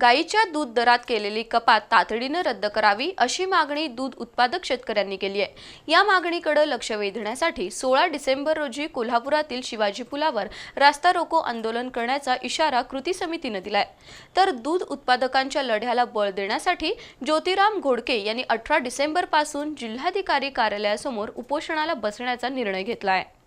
गायीच्या दूध दरात केलेली कपात तातडीनं रद्द करावी अशी मागणी दूध उत्पादक शेतकऱ्यांनी केली आहे. या मागणीकडे लक्ष वेधण्यासाठी सोळा डिसेंबर रोजी कोल्हापुरातील शिवाजी पुलावर रास्ता रोको आंदोलन करण्याचा इशारा कृती समितीनं दिलाय. तर दूध उत्पादकांच्या लढ्याला बळ देण्यासाठी ज्योतिराम घोडके यांनी अठरा डिसेंबरपासून जिल्हाधिकारी कार्यालयासमोर उपोषणाला बसण्याचा निर्णय घेतला आहे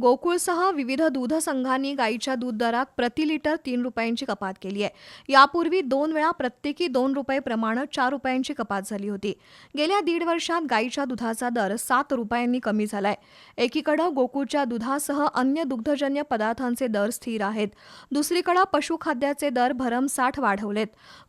गोकुळसह विविध दूध संघांनी गाईच्या दूध दरात प्रति लिटर तीन रुपयांची कपात केली आहे. यापूर्वी दोन वेळा प्रत्येकी दोन रुपये प्रमाणे चार रुपयांची कपात झाली होती. गेल्या दीड वर्षात गाईच्या दुधाचा दर सात रुपयांनी कमी झालाय. एकीकडे गोकुळच्या दुधासह अन्य दुग्धजन्य पदार्थांचे दर स्थिर आहेत. दुसरीकडे पशुखाद्याचे दर भरमसाठ वाढवलेत.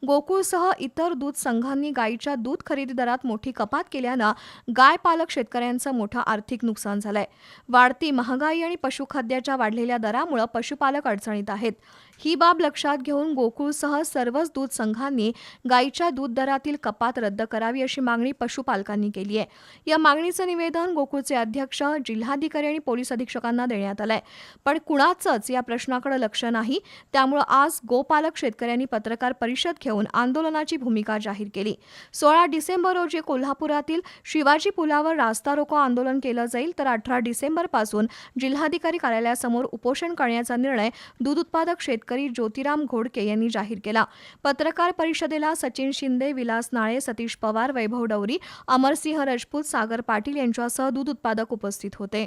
गोकुळसह इतर दूध संघांनी गाईच्या दूध खरेदी दरात मोठी कपात केल्यानं गाय पालक शेतकऱ्यांचं मोठं आर्थिक नुकसान झालंय. वाढती महागाई आणि पशुखाद्याच्या वाढलेल्या दरामुळे पशुपालक अडचणीत आहेत. ही बाब लक्षात घेऊन गोकुळसह सर्वच दूध संघांनी गाईच्या दूध दरातील कपात रद्द करावी अशी मागणी पशुपालकांनी केली आहे. या मागणीचं निवेदन गोकुळचे अध्यक्ष जिल्हाधिकारी आणि पोलीस अधीक्षकांना देण्यात आलंय. पण कुणाचंच या प्रश्नाकडे लक्ष नाही. त्यामुळे आज गोपालक शेतकऱ्यांनी पत्रकार परिषद घेऊन आंदोलनाची भूमिका जाहीर केली. सोळा डिसेंबर रोजी कोल्हापुरातील शिवाजी पुलावर रास्ता रोको आंदोलन केलं जाईल तर अठरा डिसेंबरपासून जिल्हाधिकारी कार्यालयासमोर उपोषण करण्याचा निर्णय दूध उत्पादक शेतकरी ज्योतिराम घोडके यांनी जाहीर केला. पत्रकार परिषदेला सचिन शिंदे विलास नाळे सतीश पवार वैभव डवरी अमरसिंह राजपूत सागर पाटील यांच्यासह दूध उत्पादक उपस्थित होते.